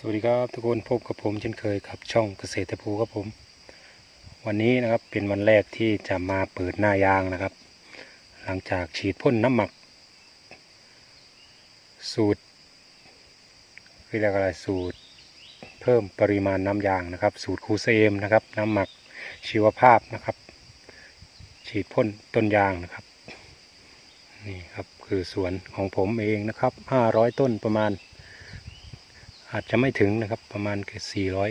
สวัสดีครับทุกคนพบกับผมเช่นเคยครับช่องเกษตรภูครับผม วันนี้นะครับเป็นวันแรกที่จะมาเปิดหน้ายางนะครับ หลังจากฉีดพ่นน้ำหมัก สูตรเรียกอะไรสูตร เพิ่มปริมาณน้ำยางนะครับ สูตรคูเซมนะครับ น้ำหมักชีวภาพนะครับ ฉีดพ่นต้นยางนะครับนี่ครับคือสวนของผมเองนะครับ 500 ต้นประมาณ อาจจะไม่ถึงนะครับประมาณคือบ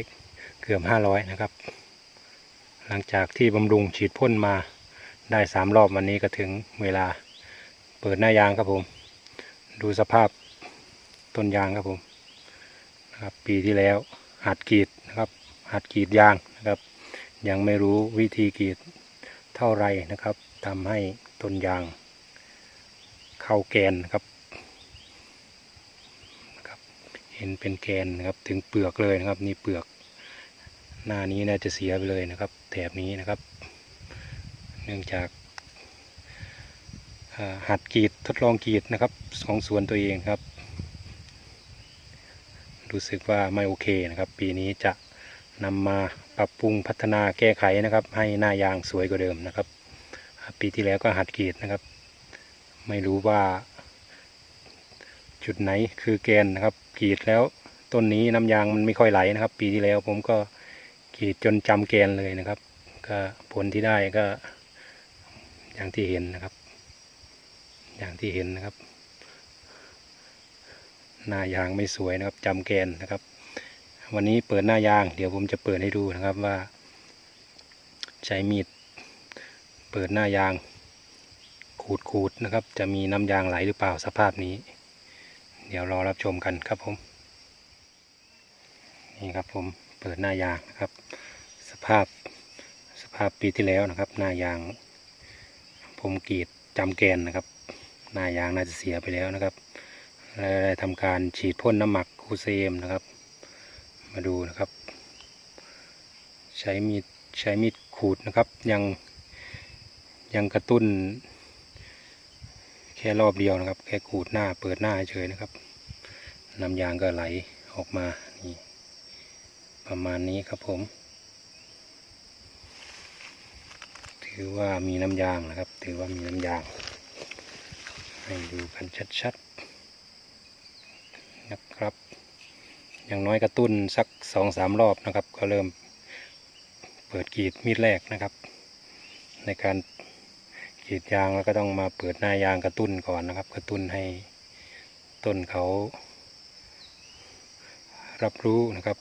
400 เกือบ 500 นะครับ หลังจากที่บำรุงฉีดพ่นมาได้สามรอบวันนี้ก็ถึงเวลาเปิดหน้ายางครับผม ดูสภาพต้นยางครับผมนะครับปีที่แล้วหัดกรีดนะครับหัดกรีดยางนะครับ ยังไม่รู้วิธีกรีดเท่าไรนะครับทำให้ต้นยางเข้าแกนนะครับ เห็นเป็นแกนนะครับถึงเปลือกเลยนะครับนี่เปลือก หน้านี้น่าจะเสียไปเลยนะครับแถบนี้นะครับ เนื่องจากหัดกรีดทดลองกรีดนะครับของสวนตัวเองครับ รู้สึกว่าไม่โอเคนะครับ ปีนี้จะนำมาปรับปรุงพัฒนาแก้ไขนะครับ ให้หน้ายางสวยกว่าเดิมนะครับ ปีที่แล้วก็หัดกรีดนะครับ ไม่รู้ว่า จุดไหนคือแกนนะครับกรีดแล้วต้นนี้น้ำยางมันไม่ค่อยไหลนะครับ ปีที่แล้วผมก็กรีดจนจำแกนเลยนะครับ ก็ผลที่ได้ก็ อย่างที่เห็นนะครับ อย่างที่เห็นนะครับ หน้ายางไม่สวยนะครับจำแกนนะครับ วันนี้เปิดหน้ายาง เดี๋ยวผมจะเปิดให้ดูนะครับว่า ใช้มีดเปิดหน้ายางขูดๆนะครับ จะมีน้ำยางไหลหรือเปล่าสภาพนี้ เดี๋ยวรอรับชมกันครับผม นี่ครับผมเปิดหน้ายางนะครับ สภาพสภาพปีที่แล้วนะครับ หน้ายางผมกรีดจำแกนนะครับ หน้ายางน่าจะเสียไปแล้วนะครับและได้ทำการฉีดพ่นน้ำหมักคูเซมนะครับ มาดูนะครับ ใช้มีดใช้มีดขูดนะครับ ยังยังกระตุ้น ค่รอบเดียวนะครับ แค่ขูดหน้าเปิดหน้าเฉยนะครับ น้ำยางก็ไหลออกมานี่ประมาณนี้ครับผม ถือว่ามีน้ำยางนะครับ ถือว่ามีน้ำยาง ให้ดูกันชัดๆนะครับ อย่างน้อยกระตุ้นสักสองสามรอบนะครับ ก็เริ่มเปิดกรีดมีดแรกนะครับ ในการ กรีดยางแล้วก็ต้องมาเปิดหน้ายางกระตุ้นก่อนนะครับ กระตุ้นให้ต้นเขา รับรู้นะครับ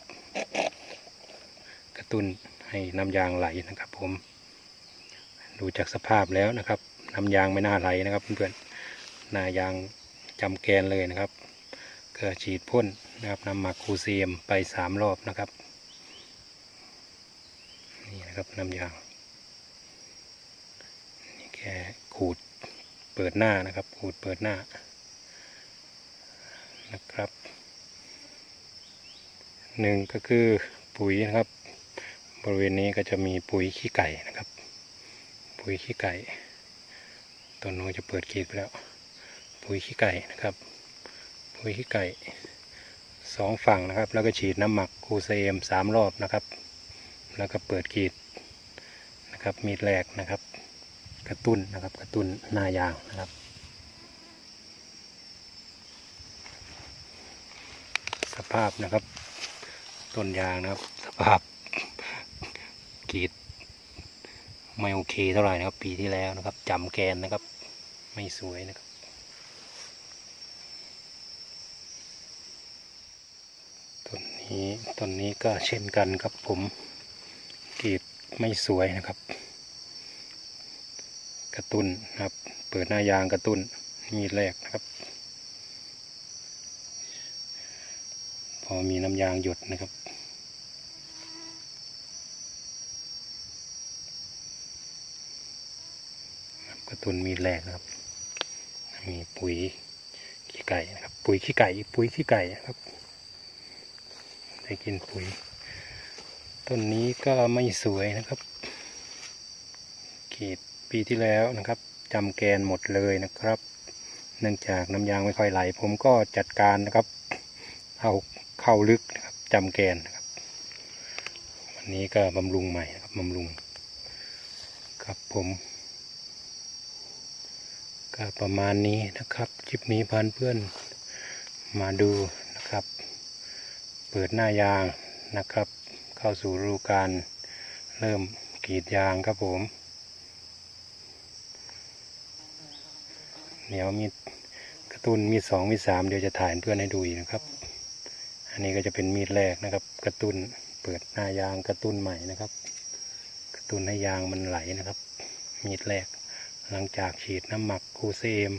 กระตุ้นให้น้ำยางไหลนะครับ ผม ดูจากสภาพแล้วนะครับน้ำยางไม่น่าไหลนะครับเพื่อนๆหน้ายางจำแกนเลยนะครับก็ฉีดพ่นนะครับนำหมักคูเซียมไปสามรอบนะครับนี่นะครับน้ำยาง ค่ขูดเปิดหน้านะครับขูดเปิดหน้านะครับหนึ่งก็คือปุ๋ยนะครับ บริเวณนี้ก็จะมีปุ๋ยขี้ไก่นะครับ ปุ๋ยขี้ไก่ต้นนู้นจะเปิดกีดไปแล้ว ปุ๋ยขี้ไก่นะครับ ปุ๋ยขี้ไก่สองฝั่งนะครับ แล้วก็ฉีดน้ำหมักคูเซมสามรอบนะครับ แล้วก็เปิดกีดนะครับมีดแรกนะครับ กระตุ้นนะครับ กระตุ้นหน้ายางนะครับ สภาพนะครับ ต้นยางนะครับ สภาพกรีดไม่โอเคเท่าไหร่นะครับ ปีที่แล้วนะครับจำแกนนะครับ ไม่สวยนะครับต้นนี้ต้นนี้ก็เช่นกันครับผมกรีดไม่สวยนะครับ กระตุ้นนะครับ เปิดหน้ายางกระตุ้นมีดแรกนะครับ พอมีน้ำยางหยดนะครับกระตุ้นมีแรกนะครับ มีปุ๋ยขี้ไก่นะครับ ปุ๋ยขี้ไก่ ปุ๋ยขี้ไก่นะครับ ได้กินปุ๋ย ต้นนี้ก็ไม่สวยนะครับกรีด ปีที่แล้วนะครับจำแกนหมดเลยนะครับ เนื่องจากน้ำยางไม่ค่อยไหล ผมก็จัดการนะครับเอาเข้าลึกนะครับจำแกนนะครับ วันนี้ก็บำรุงใหม่นะครับบำรุง ครับผมก็ประมาณนี้นะครับคลิปนี้พานเพื่อนมาดูนะครับ เปิดหน้ายางนะครับ เข้าสู่ฤดูการเริ่มกรีดยางครับผม เดี๋ยวมีกระตุนมีสองมีสามเดี๋ยวจะถ่ายเพื่อนให้ดูอีกนะครับ อันนี้ก็จะเป็นมีดแรกนะครับ กระตุนเปิดหน้ายางกระตุนใหม่นะครับ กระตุนให้ยางมันไหลนะครับ มีดแรก หลังจากฉีดน้ำหมักคูเซม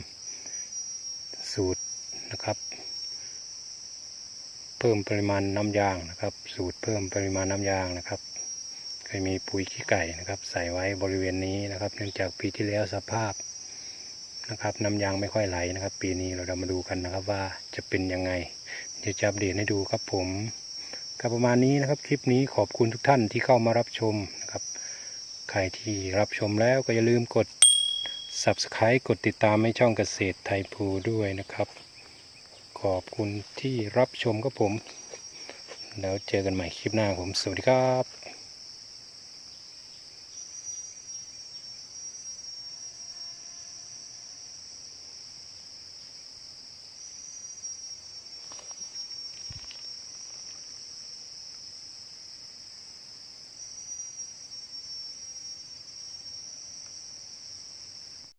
สูตรนะครับ เพิ่มปริมาณน้ำยางนะครับ สูตรเพิ่มปริมาณน้ำยางนะครับเคยมีปุ๋ยขี้ไก่นะครับ ใส่ไว้บริเวณนี้นะครับ เนื่องจากปีที่แล้วสภาพ นะครับน้ำยางไม่ค่อยไหลนะครับ ปีนี้เราจะมาดูกันนะครับว่าจะเป็นยังไง เดี๋ยวจะอัปเดตให้ดูครับผมก็ประมาณนี้นะครับคลิปนี้ขอบคุณทุกท่านที่เข้ามารับชมนะครับ ใครที่รับชมแล้วก็อย่าลืมกด Subscribe กดติดตามให้ช่องเกษตรไทยภูด้วยนะครับ ขอบคุณที่รับชมครับผม แล้วเจอกันใหม่คลิปหน้าผม สวัสดีครับ